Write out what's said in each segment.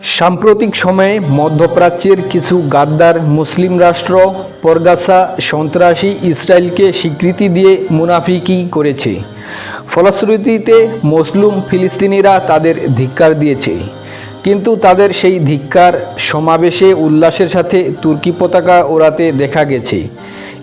সাম্প্রতিক সময়ে মধ্যপ্রাচ্যের কিছু গাদ্দার মুসলিম রাষ্ট্র, পরগাছা সন্ত্রাসী ইসরায়েলকে স্বীকৃতি দিয়ে মুনাফিকি করেছে। ফলশ্রুতিতে মসলুম ফিলিস্তিনিরা তাদের ধিক্কার দিয়েছে। কিন্তু তাদের সেই ধিক্কার সমাবেশে উল্লাসের সাথে তুর্কি পতাকা ওড়াতে দেখা গেছে।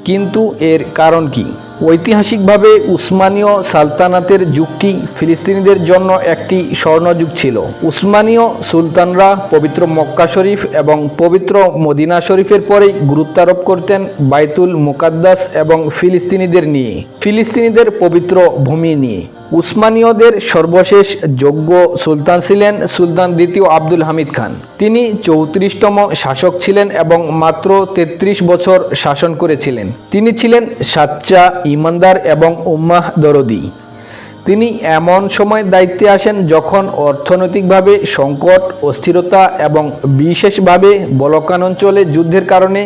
কিন্তু এর কারণ কি? ঐতিহাসিকভাবে উসমানীয় সালতানাতের যুগটি ফিলিস্তিনিদের জন্য একটি স্বর্ণযুগ ছিল। উসমানীয় সুলতানরা পবিত্র মক্কা শরীফ এবং পবিত্র মদিনা শরীফের পরেই গুরুত্ব আরোপ করতেন বাইতুল মুকাদ্দাস এবং ফিলিস্তিনিদের নিয়ে, ফিলিস্তিনিদের পবিত্র ভূমি নিয়ে। উসমানীয়দের সর্বশেষ যোগ্য সুলতান ছিলেন সুলতান দ্বিতীয় আব্দুল হামিদ খান। তিনি চৌত্রিশতম শাসক ছিলেন এবং মাত্র ৩৩ বছর শাসন করেছিলেন। তিনি ছিলেন সাচ্চা ইমানদার এবং উম্মাহ দরদি। তিনি এমন সময় দায়িত্বে আসেন যখন অর্থনৈতিকভাবে সংকট, অস্থিরতা এবং বিশেষভাবে বলকান অঞ্চলে যুদ্ধের কারণে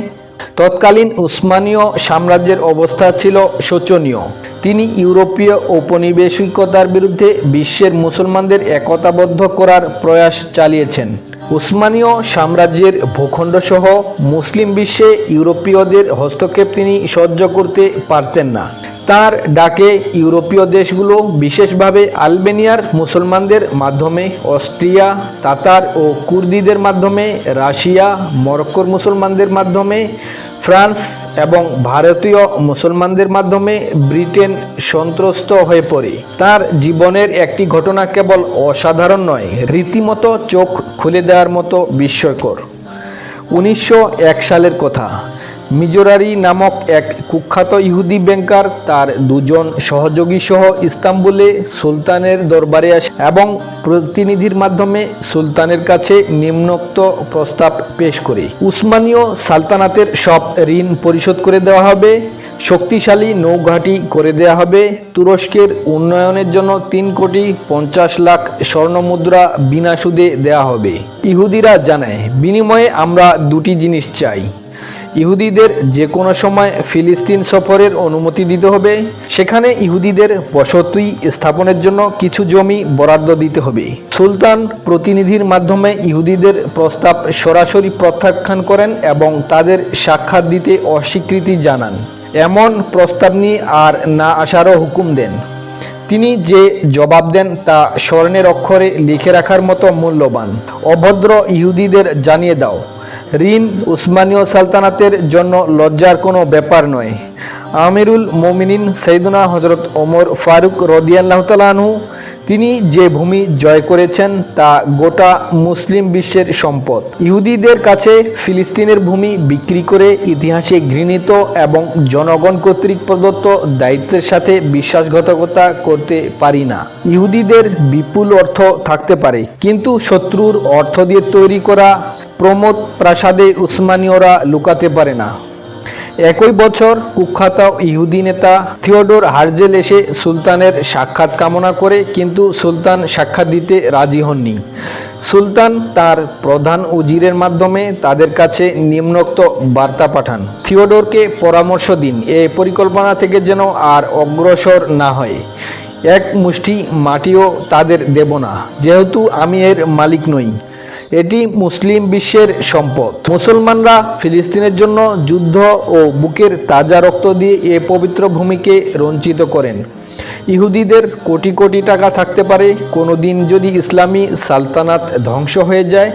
তৎকালীন উসমানীয় সাম্রাজ্যের অবস্থা ছিল শোচনীয়। তিনি ইউরোপীয় ঔপনিবেশিকতার বিরুদ্ধে বিশ্বের মুসলমানদের একতাবদ্ধ করার প্রয়াস চালিয়েছেন। উসমানীয় সাম্রাজ্যের ভূখণ্ডসহ মুসলিম বিশ্বে ইউরোপীয়দের হস্তক্ষেপ তিনি সহ্য করতে পারতেন না। তার ডাকে ইউরোপীয় দেশগুলো, বিশেষভাবে আলবেনিয়ার মুসলমানদের মাধ্যমে, অস্ট্রিয়া, তাতার ও কুর্দিদের মাধ্যমে, রাশিয়া, মরক্কোর মুসলমানদের মাধ্যমে, ফ্রান্স এবং ভারতীয় মুসলমানদের মাধ্যমে ব্রিটেন সন্ত্রস্ত হয়ে পড়ে। তার জীবনের একটি ঘটনা কেবল অসাধারণ নয়, রীতিমতো চোখ খুলে দেওয়ার মতো বিস্ময়কর। উনিশশো এক সালের কথা। মিজোরারি নামক এক কুখ্যাত ইহুদি ব্যাংকার তার দুজন সহযোগী সহ ইস্তাম্বুলে সুলতানের দরবারে আসে এবং প্রতিনিধির মাধ্যমে সুলতানের কাছে নিম্নোক্ত প্রস্তাব পেশ করে। উসমানীয় সালতানাতের সব ঋণ পরিশোধ করে দেওয়া হবে, শক্তিশালী নৌঘাঁটি করে দেওয়া হবে, তুরস্কের উন্নয়নের জন্য তিন কোটি পঞ্চাশ লাখ স্বর্ণমুদ্রা বিনা সুদে দেওয়া হবে। ইহুদিরা জানায়, বিনিময়ে আমরা দুটি জিনিস চাই। ইহুদিদের যে কোনো সময় ফিলিস্তিন সফরের অনুমতি দিতে হবে। সেখানে ইহুদিদের বসতি স্থাপনের জন্য কিছু জমি বরাদ্দ দিতে হবে। সুলতান প্রতিনিধির মাধ্যমে ইহুদিদের প্রস্তাব সরাসরি প্রত্যাখ্যান করেন এবং তাদের সাক্ষাৎ দিতে অস্বীকৃতি জানান। এমন প্রস্তাব নিয়ে আর না আসারও হুকুম দেন। তিনি যে জবাব দেন তা স্বর্ণের অক্ষরে লিখে রাখার মতো মূল্যবান। অভদ্র ইহুদিদের জানিয়ে দাও। ঋণ উসমানীয় সালতানাতের জন্য লজ্জার কোনো ব্যাপার নয়। আমিরুল মোমিনিন সৈদুনা হজরত ওমর ফারুক রদিয়াল্লাহ তালাহু তিনি যে ভূমি জয় করেছেন তা গোটা মুসলিম বিশ্বের সম্পদ। ইহুদিদের কাছে ফিলিস্তিনের ভূমি বিক্রি করে ইতিহাসে ঘৃণিত এবং জনগণ কর্তৃক প্রদত্ত দায়িত্বের সাথে বিশ্বাসঘাতকতা করতে পারি না। ইহুদিদের বিপুল অর্থ থাকতে পারে, কিন্তু শত্রুর অর্থ দিয়ে তৈরি করা প্রমোদ প্রাসাদে উসমানীয়রা লুকাতে পারে না। একই বছর কুখ্যাত ইহুদি নেতা থিওডোর হার্জেল এসে সুলতানের সাক্ষাৎ কামনা করে, কিন্তু সুলতান সাক্ষাৎ দিতে রাজি হননি। সুলতান তার প্রধান উজিরের মাধ্যমে তাদের কাছে নিম্নোক্ত বার্তা পাঠান, থিওডোরকে পরামর্শ দিন, এ পরিকল্পনা থেকে যেন আর অগ্রসর না হয়। এক মুষ্টি মাটিও তাদের দেব না, যেহেতু আমি এর মালিক নই। এটি মুসলিম বিশ্বের সম্পদ। মুসলমানরা ফিলিস্তিনের জন্য যুদ্ধ ও বুকের তাজা রক্ত দিয়ে এ পবিত্র ভূমিকে রঞ্চিত করেন। ইহুদিদের কোটি কোটি টাকা থাকতে পারে কোনো দিন যদি ইসলামী সালতানাত ধ্বংস হয়ে যায়,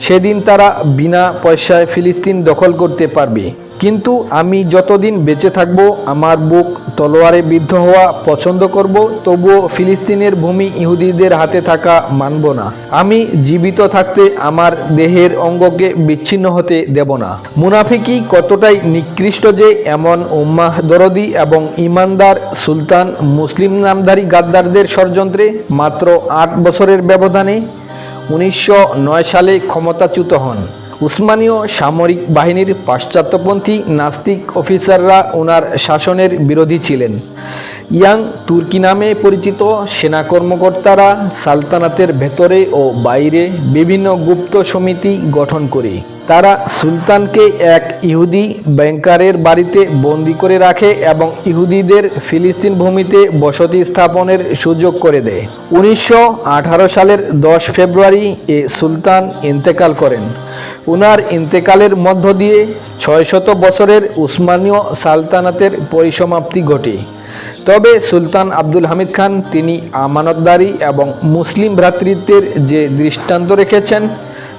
সেদিন তারা বিনা পয়সায় ফিলিস্তিন দখল করতে পারবে। কিন্তু আমি যতদিন বেঁচে থাকব, আমার বুক তলোয়ারে বিদ্ধ হওয়া পছন্দ করব, তবুও ফিলিস্তিনের ভূমি ইহুদিদের হাতে থাকা মানব না। আমি জীবিত থাকতে আমার দেহের অঙ্গকে বিচ্ছিন্ন হতে দেব না। মুনাফিকি কতটাই নিকৃষ্ট যে এমন উম্মাহ দরদি এবং ইমানদার সুলতান মুসলিম নামধারী গাদ্দারদের ষড়যন্ত্রে মাত্র আট বছরের ব্যবধানে উনিশশো নয় সালে ক্ষমতাচ্যুত হন। উসমানীয় সামরিক বাহিনীর পাশ্চাত্যপন্থী নাস্তিক অফিসাররা ওনার শাসনের বিরোধী ছিলেন। ইয়াং তুর্কি নামে পরিচিত সেনা কর্মকর্তারা সালতানাতের ভেতরে ও বাইরে বিভিন্ন গুপ্ত সমিতি গঠন করে। তারা সুলতানকে এক ইহুদি ব্যাংকারের বাড়িতে বন্দি করে রাখে এবং ইহুদিদের ফিলিস্তিন ভূমিতে বসতি স্থাপনের সুযোগ করে দেয়। উনিশশো আঠারো সালের দশ ফেব্রুয়ারি এ সুলতান ইন্তেকাল করেন। উনার ইন্তেকালের মধ্য দিয়ে ছয়শত বছরের উসমানীয় সালতানাতের পরিসমাপ্তি ঘটে। তবে সুলতান আব্দুল হামিদ খান, তিনি আমানতদারি এবং মুসলিম ভ্রাতৃত্বের যে দৃষ্টান্ত রেখেছেন,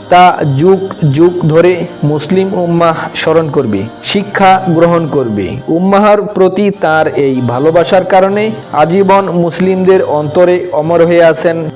তা যুগ যুগ ধরে মুসলিম উম্মাহ স্মরণ করবে, শিক্ষা গ্রহণ করবে। উম্মাহার প্রতি তার এই ভালোবাসার কারণে আজীবন মুসলিমদের অন্তরে অমর হয়ে আছেন।